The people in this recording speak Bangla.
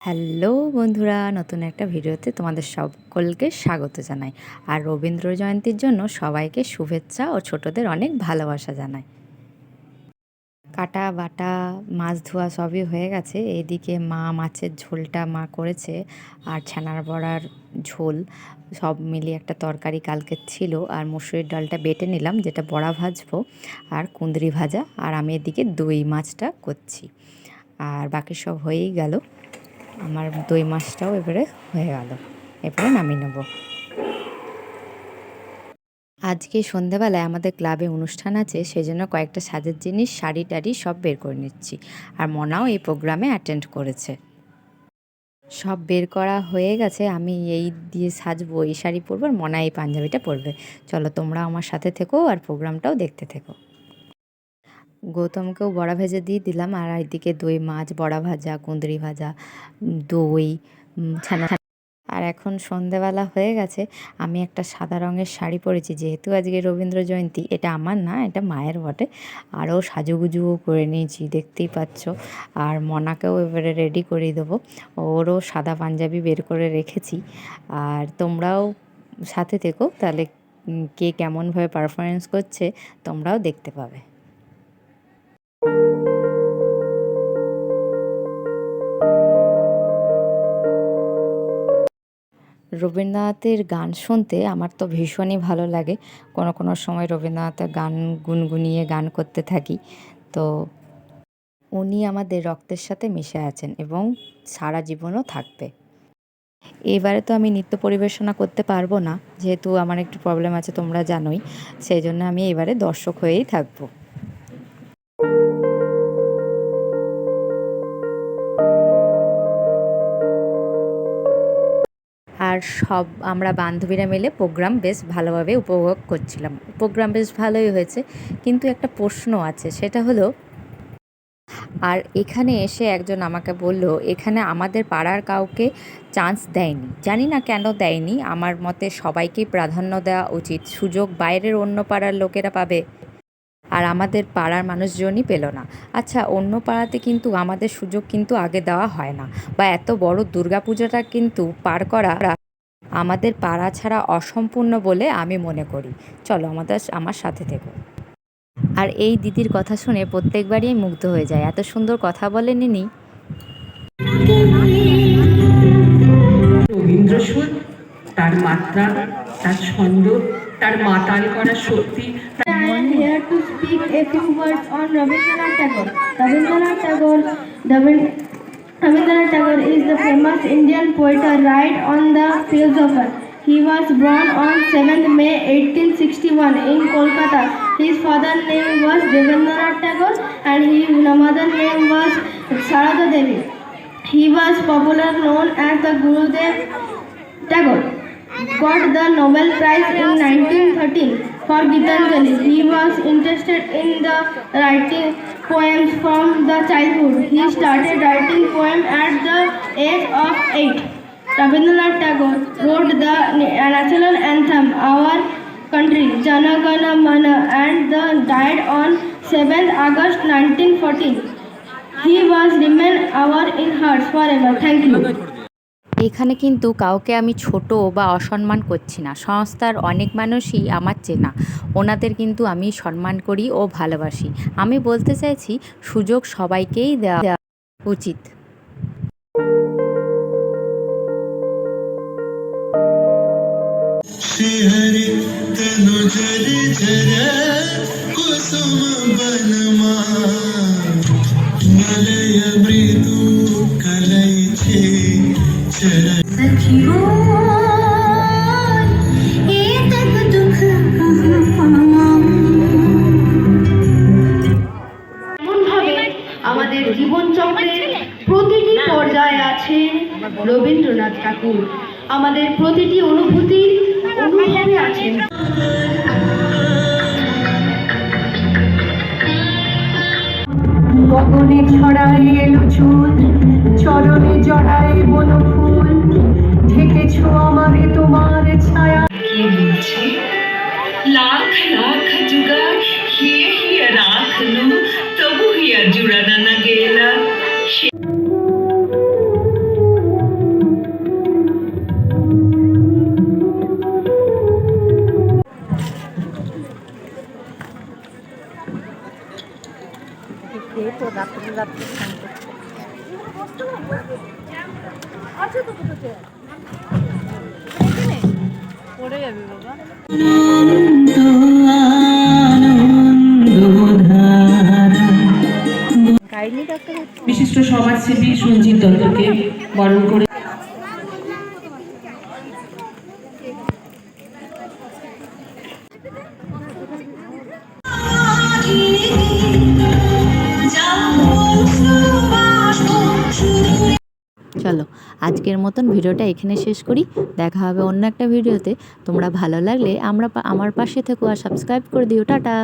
হ্যালো বন্ধুরা, নতুন একটা ভিডিওতে তোমাদের সকলকে স্বাগত জানাই। আর রবীন্দ্র জয়ন্তীর জন্য সবাইকে শুভেচ্ছা ও ছোটদের অনেক ভালোবাসা জানাই। কাটা, বাটা, মাছ ধোয়া সবই হয়ে গেছে। এদিকে মা মাছের ঝোলটা মা করেছে আর ছানার বড়ার ঝোল সব মিলিয়ে একটা তরকারি কালকে ছিল। আর মুসুরির ডালটা বেটে নিলাম, যেটা বড়া ভাজবো আর কুঁদরি ভাজা। আর আমি এদিকে দই মাছটা করছি। আর বাকি সব হয়েই গেল। আমার দই মাছটাও এবারে হয়ে গেল। এবারে নামিয়ে নেব। আজকে সন্ধেবেলায় আমাদের ক্লাবে অনুষ্ঠান আছে সেই জন্য কয়েকটা সাজের জিনিস, শাড়ি টাড়ি সব বের করে নিচ্ছি। আর মনাও এই প্রোগ্রামে অ্যাটেন্ড করেছে। সব বের করা হয়ে গেছে, আমি এই দিয়ে সাজবো, এই শাড়ি পরবো, আর মনা এই পাঞ্জাবিটা পরবে। চলো তোমরা আমার সাথে থেকো আর প্রোগ্রামটাও দেখতে থেকো। গৌতমকেও বড়া ভেজে দিয়ে দিলাম আর এদিকে দই, মাছ, বড়া ভাজা, কুঁদরি ভাজা, দই ছানা আর এখন সন্ধেবেলা হয়ে গেছে, আমি একটা সাদা রঙের শাড়ি পরেছি, যেহেতু আজকে রবীন্দ্র জয়ন্তী, এটা আমার না, এটা মায়ের বটে, আরও সাজুগুজুও করে নিয়েছি, দেখতেই পাচ্ছ। আর মনাকেও এবারে রেডি করে দেবো, ওরও সাদা পাঞ্জাবি বের করে রেখেছি। আর তোমরাও সাথে থেকো, তাহলে কে কেমনভাবে পারফরমেন্স করছে, তোমরাও দেখতে পাবে। রবীন্দ্রনাথের গান শুনতে আমার তো ভীষণই ভালো লাগে। কোনো কোনো সময় রবীন্দ্রনাথের গান গুনগুনিয়ে গান করতে থাকি। তো উনি আমাদের রক্তের সাথে মিশে আছেন এবং সারা জীবনও থাকবে। এবারে তো আমি নৃত্য পরিবেশনা করতে পারব না। যেহেতু আমার একটু প্রবলেম আছে তোমরা জানোই। সেই জন্য আমি এবারে দর্শক হয়েই থাকব। আর সব আমরা বান্ধবীরা মিলে প্রোগ্রাম বেশ ভালোভাবে উপভোগ করছিলাম। প্রোগ্রাম বেশ ভালোই হয়েছে। কিন্তু একটা প্রশ্ন আছে, সেটা হলো, আর এখানে এসে একজন আমাকে বলল, এখানে আমাদের পাড়ার কাউকে চান্স দেয়নি। জানি না কেন দেয়নি, আমার মতে সবাইকেই প্রাধান্য দেওয়া উচিত। সুযোগ বাইরের অন্য পাড়ার লোকেরা পাবে। আর আমাদের পাড়ার মানুষজনই পেল না। আচ্ছা অন্য পাড়াতে কিন্তু আমাদের সুযোগ কিন্তু আগে দেওয়া হয় না বা এত বড় দুর্গাপূজাটা কিন্তু পার করা আমাদের পাড়া ছাড়া অসম্পূর্ণ বলে আমি মনে করি। চলো আমাদের, আমার সাথে থেকো। আর এই দিদির কথা শুনে প্রত্যেকবারই মুগ্ধ হয়ে যায়। এত সুন্দর কথা বলেন ইনি রবীন্দ্রসুর, তার মাত্রা, তার ছন্দ, তার মাতাল করা শক্তি I am here to speak a few words on Rabindranath Tagore. Rabindranath Tagore, Rabin- Rabindranath Tagore is the famous Indian poet right on the philosopher. He was born on 7th May 1861 in Kolkata. His father's name was Devendranath Tagore and his mother's name was Sarada Devi. He was popular known as the Gurudev Tagore. Got the Nobel Prize in 1913 for Gitanjali. He was interested in the writing poems from the childhood. He started writing poems at the age of 8. Rabindranath Tagore wrote the national anthem, Our Country, Jana Gana Mana, and the died on 7th August 1914. He was remain our in hearts forever. Thank you. এখানে কিন্তু কাউকে আমি ছোট বা অসম্মান করছি না সংস্থার অনেক মানুষই আমার চেনা ওনাদের কিন্তু আমি সম্মান করি ও ভালোবাসি আমি বলতে চাইছি সুযোগ সবাইকেই দেওয়া দেওয়া উচিত श्रीहरि तनु जर जर कुसुम बनमा मलय मृदु कलय छे चरण এমনভাবে আমাদের জীবন চক্রের প্রতিটি পর্যায়ে আছে রবীন্দ্রনাথ ঠাকুর। আমাদের প্রতিটি অনুভূতির অনুভবে আছেন। গগনে ছড়ায় এলো চুল চরণে জড়ায় বনফুল ঢেকেছো আমারে তোমার ছায়া। কে লাখ লাখ যুগা হিয়ে হিয়ে রাখলু তবু হিয়া জুড়ানা না গেলা। তো রাত্রে রাত্রে বিশিষ্ট সমাজসেবী সঞ্জিত দত্তকে বরণ করে চলো, আজকের মতন ভিডিওটা এখানে শেষ করি। দেখা হবে অন্য একটা ভিডিওতে। তোমরা ভালো লাগলে আমরা আমার পাশে থেকো আর সাবস্ক্রাইব করে দিও। টাটা!